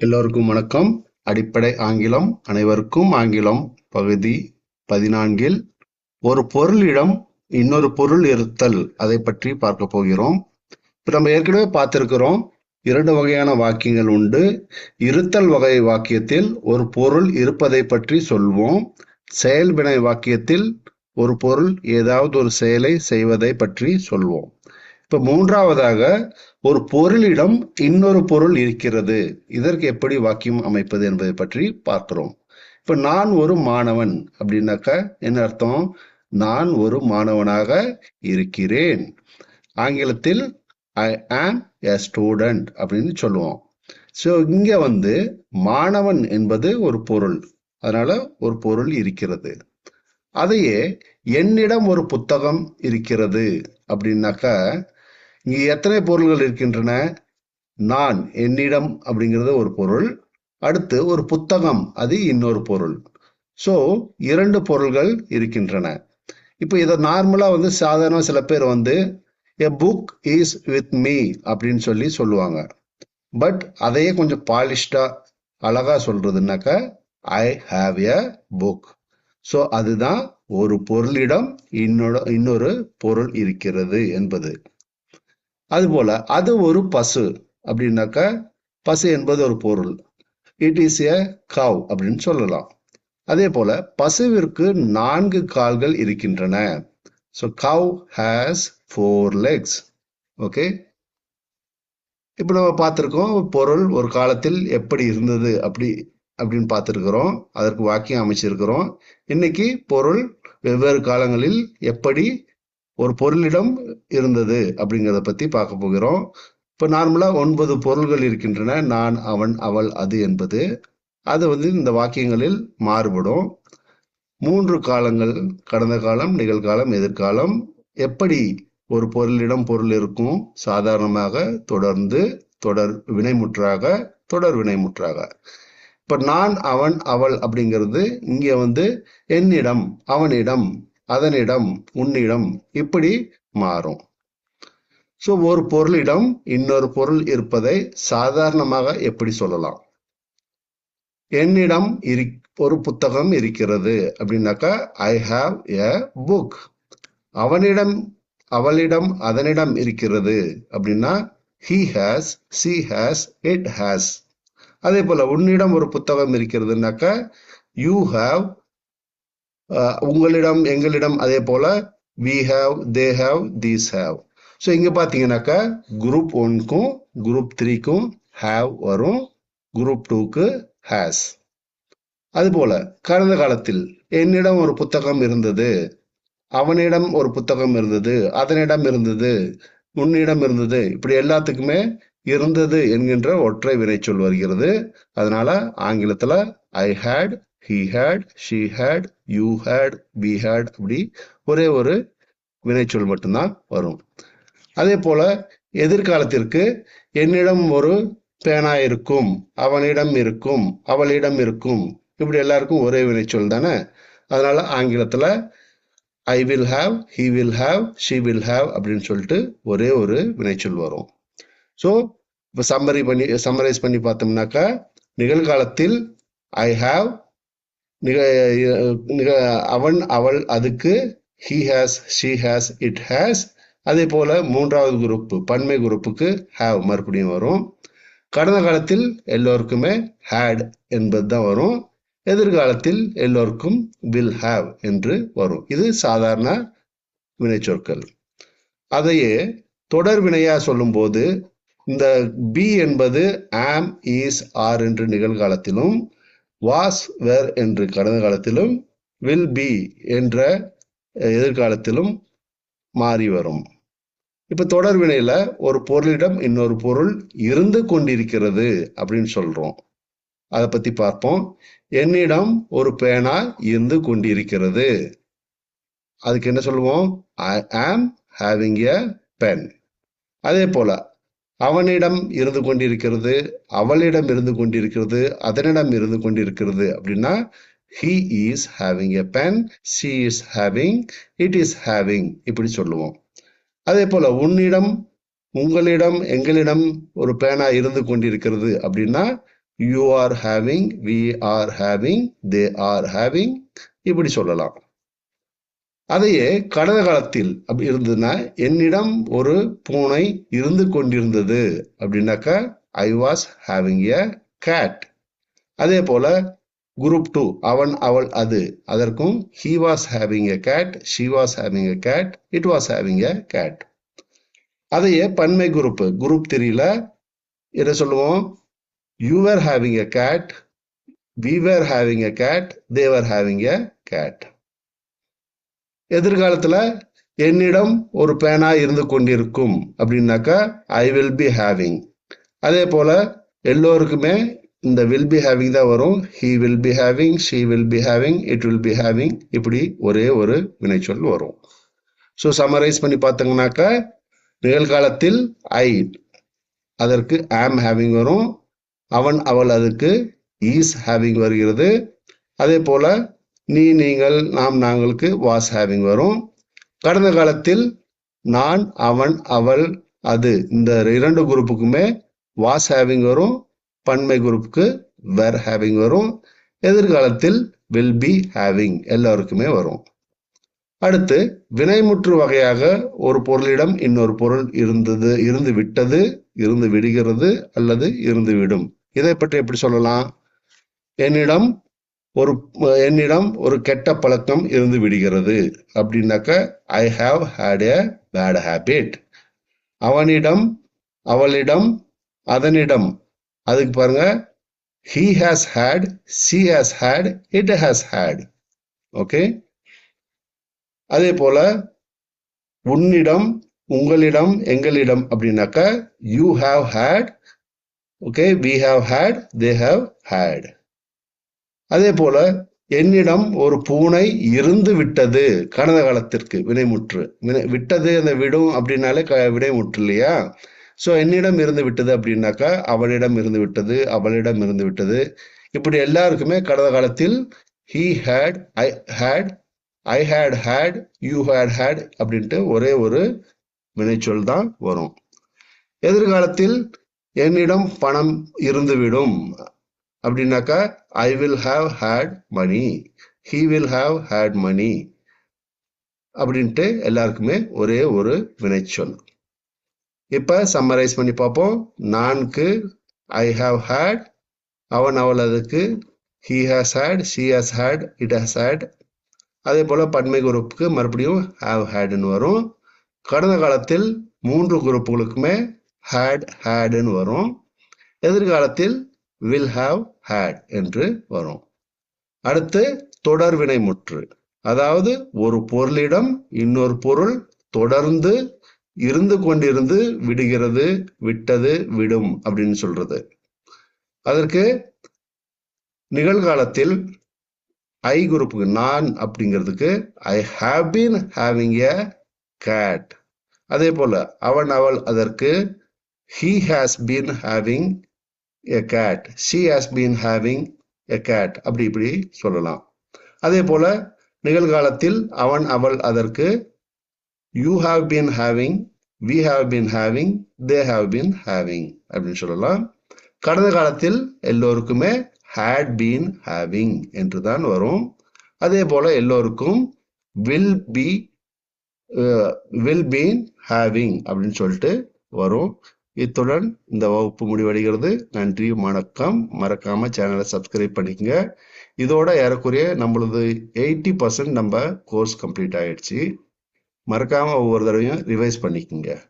எல்லோருக்கும் வணக்கம். அடிப்படை ஆங்கிலம் அனைவருக்கும் ஆங்கிலம் பகுதி பதினான்கில் ஒரு பொருளிடம் இன்னொரு பொருள் இருத்தல் அதை பற்றி பார்க்க போகிறோம். இப்ப நம்ம ஏற்கனவே பார்த்திருக்கிறோம் இரண்டு வகையான வாக்கியங்கள் உண்டு. இருத்தல் வகை வாக்கியத்தில் ஒரு பொருள் இருப்பதை பற்றி சொல்வோம். செயல்வினை வாக்கியத்தில் ஒரு பொருள் ஏதாவது ஒரு செயலை செய்வதை பற்றி சொல்வோம். இப்ப மூன்றாவதாக ஒரு பொருளிடம் இன்னொரு பொருள் இருக்கிறது. இதற்கு எப்படி வாக்கியம் அமைப்பது என்பதை பற்றி பார்க்கிறோம். இப்ப நான் ஒரு மாணவன் அப்படின்னாக்கா என்ன அர்த்தம்? நான் ஒரு மாணவனாக இருக்கிறேன். ஆங்கிலத்தில் ஐ ஆம் எ ஸ்டூடெண்ட் அப்படின்னு சொல்லுவோம். ஸோ இங்க வந்து மாணவன் என்பது ஒரு பொருள். அதனால ஒரு பொருள் இருக்கிறது. அதையே என்னிடம் ஒரு புத்தகம் இருக்கிறது அப்படின்னாக்கா இங்கே எத்தனை பொருள்கள் இருக்கின்றன? நான் என்னிடம் அப்படிங்கிறது ஒரு பொருள். அடுத்து ஒரு புத்தகம் அது இன்னொரு பொருள். ஸோ இரண்டு பொருள்கள் இருக்கின்றன. இப்போ இதை நார்மலாக வந்து சாதாரண சில பேர் வந்து a book is with me அப்படின்னு சொல்லி சொல்லுவாங்க. பட் அதையே கொஞ்சம் பாலிஷ்டா அழகா சொல்றதுனாக்கா I have a book so அதுதான் ஒரு பொருளிடம் இன்னொரு இன்னொரு பொருள் இருக்கிறது என்பது. அதுபோல அது ஒரு பசு அப்படின்னாக்கா பசு என்பது ஒரு பொருள். இட் இஸ் எ கவ் அப்படின்னு சொல்லலாம். அதே போல பசுவிற்கு நான்கு கால்கள் இருக்கின்றன. So cow has four legs okay இப்போ நம்ம பார்த்துருக்கோம் பொருள் ஒரு காலத்தில் எப்படி இருந்தது அப்படி அப்படின்னு பார்த்துருக்குறோம். அதற்கு வாக்கியம் அமைச்சிருக்கிறோம். இன்னைக்கு பொருள் வெவ்வேறு காலங்களில் எப்படி ஒரு பொருளிடம் இருந்தது அப்படிங்கிறத பத்தி பார்க்க போகிறோம். இப்போ நார்மலா ஒன்பது பொருள்கள் இருக்கின்றன. நான் அவன் அவள் அது என்பது. அது வந்து இந்த வாக்கியங்களில் மாறுபடும். மூன்று காலங்கள் கடந்த காலம் நிகழ்காலம் எதிர்காலம். எப்படி ஒரு பொருளிடம் பொருள் இருக்கும்? சாதாரணமாக தொடர்ந்து தொடர் வினைமுற்றாக தொடர் வினைமுற்றாக. இப்ப நான் அவன் அவள் அப்படிங்கிறது இங்க வந்து என்னிடம் அவனிடம். அதனிடம் உன்னிடம் இப்படி மாறும். ஸோ ஒரு பொருளிடம் இன்னொரு பொருள் இருப்பதை சாதாரணமாக எப்படி சொல்லலாம்? என்னிடம் இரு ஒரு புத்தகம் இருக்கிறது அப்படின்னாக்கா ஐ ஹாவ் எ புக் அவனிடம் அவளிடம் அதனிடம் இருக்கிறது அப்படின்னா he has she has it has அதே போல உன்னிடம் ஒரு புத்தகம் இருக்கிறதுனாக்கா யூ ஹாவ் உங்களிடம் எங்களிடம் அதே போல we have they have these have so இங்க பாத்தீங்கன்னாக்கா குரூப் ஒன்க்கும் குரூப் த்ரீக்கும் ஹாவ் வரும் குரூப் டூக்கு ஹேஸ் அதுபோல கடந்த காலத்தில் என்னிடம் ஒரு புத்தகம் இருந்தது அவனிடம் ஒரு புத்தகம் இருந்தது அதனிடம் இருந்தது உன்னிடம் இருந்தது இப்படி எல்லாத்துக்குமே இருந்தது என்கின்ற ஒற்றை வினைச்சொல் வருகிறது. அதனால ஆங்கிலத்தில் I had he had she had you had we had அப்படி ஒரே ஒரு வினைச்சொல் மட்டும்தான் வரும். அதே போல எதிர்காலத்திற்கு என்னிடம் ஒரு பேனா இருக்கும் அவனிடம் இருக்கும் அவளிடம் இருக்கும். இப்படி எல்லாருக்கும் ஒரே வினைச்சொல் தானே? அதனால ஆங்கிலத்தில் I will have he will have she will have அப்படின்னு சொல்லிட்டு ஒரே ஒரு வினைச்சொல் வரும். ஸோ இப்போ சம்மரி பண்ணி சம்மரைஸ் பண்ணி பார்த்தோம்னாக்கா நிகழ்காலத்தில் ஐ ஹாவ் நிக நிக அவன் அவள் அதுக்கு he has she has it has அதே போல மூன்றாவது குரூப் பன்மை குரூப்புக்கு ஹாவ் மறுபடியும் வரும். கடந்த காலத்தில் எல்லோருக்குமே ஹேட் என்பது தான் வரும். எதிர்காலத்தில் எல்லோருக்கும் வில் ஹாவ் என்று வரும். இது சாதாரண வினைச்சொற்கள். அதையே தொடர் வினையா சொல்லும்போது இந்த பி என்பது ஆம் ஈஸ் ஆர் என்று நிகழ்காலத்திலும் வாஸ் வேர் என்று கடந்த காலத்திலும் வில் பி என்ற எதிர்காலத்திலும் மாறி வரும். இப்ப தொடர்வினையில ஒரு பொருளிடம் இன்னொரு பொருள் இருந்து கொண்டிருக்கிறது அப்படின்னு சொல்றோம். அதை பத்தி பார்ப்போம். என்னிடம் ஒரு பேனா இருந்து கொண்டிருக்கிறது. அதுக்கு என்ன சொல்லுவோம்? ஐ ஆம் ஹேவிங் எ பென் அதே போல அவனிடம் இருந்து கொண்டிருக்கிறது அவளிடம் இருந்து கொண்டிருக்கிறது அதனிடம் இருந்து கொண்டிருக்கிறது அப்படின்னா he is having a pen she is having it is having இப்படி சொல்லுவோம். அதே போல உன்னிடம் உங்களிடம் எங்களிடம் ஒரு பேனா இருந்து கொண்டிருக்கிறது அப்படின்னா you are having we are having they are having இப்படி சொல்லலாம். அதையே கடந்த காலத்தில் அப்படி இருந்ததுன்னா என்னிடம் ஒரு பூனை இருந்து கொண்டிருந்தது அப்படின்னாக்கா I was having a cat அதே போல குரூப் டூ அவன் அவள் அது. அதற்கும் he was having a cat she was having a cat it was having a cat அதையே பன்மை குரூப் குரூப் த்ரீல என்ன சொல்லுவோம்? You are having a cat we were having a cat they were having a cat எதிர்காலத்துல என்னிடம் ஒரு பேனா இருந்து கொண்டிருக்கும் அப்படின்னாக்கா ஐ வில் பி ஹேவிங் அதே போல எல்லோருக்குமே இந்த வில் பி ஹேவிங் தான் வரும். He will be having she will be having it will be having இப்படி ஒரே ஒரு வினைச்சொல் வரும். ஸோ சம்மரைஸ் பண்ணி பார்த்தோங்கனாக்கா நிகழ்காலத்தில் ஐ அதற்கு ஆம் ஹேவிங் வரும். அவன் அவள் அதுக்கு ஈஸ் ஹேவிங் வருகிறது. அதே போல நீ நீங்கள் நாம் நாங்களுக்கு வாஸ் ஹேவிங் வரும். கடந்த காலத்தில் நான் அவன் அவள் அது இந்த இரண்டு குரூப்புக்குமே வாஸ் ஹேவிங் வரும். பன்மை குரூப்புக்கு வேர் ஹேவிங் வரும். எதிர்காலத்தில் வில் பி ஹேவிங் எல்லாருக்குமே வரும். அடுத்து வினைமுற்று வகையாக ஒரு பொருளிடம் இன்னொரு பொருள் இருந்தது இருந்து விட்டது இருந்து விடுகிறது அல்லது இருந்து விடும். இதை பற்றி எப்படி சொல்லலாம்? என்னிடம் ஒரு என்னிடம் ஒரு கெட்ட பழக்கம் இருந்து விடுகிறது. அப்படின்னாக்க I have had a bad habit அவனிடம் அவளிடம் அதனிடம். அதுக்கு பாருங்க he has had she has had it has had okay அதே போல உன்னிடம் உங்களிடம் எங்களிடம் அப்படின்னாக்கா you have had okay we have had they have had அதே போல என்னிடம் ஒரு பூனை இருந்து விட்டது. கடந்த காலத்திற்கு வினைமுற்று. வினை விட்டது அந்த விடும் அப்படின்னாலே க வினைமுற்று இல்லையா? ஸோ என்னிடம் இருந்து விட்டது அப்படின்னாக்கா அவளிடம் இருந்து விட்டது அவளிடம் இருந்து விட்டது. இப்படி எல்லாருக்குமே கடந்த காலத்தில் he had I had I had had you had had அப்படின்ட்டு ஒரே ஒரு வினைச்சொல் தான் வரும். எதிர்காலத்தில் என்னிடம் பணம் இருந்துவிடும் அப்படின்னாக்கா I will have had money he will have had money அப்படின்ட்டு எல்லாருக்குமே ஒரே ஒரு வினைச்சொல். இப்போ சம்மரைஸ் பண்ணி பார்ப்போம். நான்கு ஐ ஹாவ் ஹேட் அவன் அவள் அதுக்கு he has had she has had it has had அதே போல் பன்மை குரூப்புக்கு மறுபடியும் ஹாவ் ஹேடுன்னு வரும். கடந்த காலத்தில் மூன்று குரூப்புகளுக்குமே ஹேட் ஹேடுன்னு வரும். எதிர்காலத்தில் வில் ஹாவ் ஹேட் என்று வரும். அடுத்து தொடர் வினைமுற்று அதாவது ஒரு பொருளிடம் இன்னொரு பொருள் தொடர்ந்து இருந்து கொண்டிருந்து விடுகிறது விட்டது விடும் அப்படின்னு சொல்றது. அதற்கு நிகழ்காலத்தில் ஐ குரூப்புக்கு நான் அப்படிங்கிறதுக்கு I have been having a cat அதே போல அவன் அவள் அதற்கு he has been having a cat she has been having a cat அப்படி இப்படி சொல்லலாம். அதே போல நிகழ்காலத்தில் அவன் அவள் அதற்கு you have been having we have been having they have been having அப்படின்னு சொல்லலாம். கடந்த காலத்தில் எல்லோருக்குமே ஹேட் பீன் ஹேவிங் என்று தான் வரும். அதே போல எல்லோருக்கும் will be will been having அப்படின்னு சொல்லிட்டு வரும். இத்துடன் இந்த வகுப்பு முடிவடைகிறது. நன்றி வணக்கம். மறக்காம சேனலை சப்ஸ்கிரைப் பண்ணிக்கங்க. இதோட ஏறக்குறைய நம்மளது எயிட்டி பர்சன்ட் நம்ம கோர்ஸ் கம்ப்ளீட் ஆயிடுச்சு. மறக்காம ஒவ்வொரு தடவையும் ரிவைஸ் பண்ணிக்கோங்க.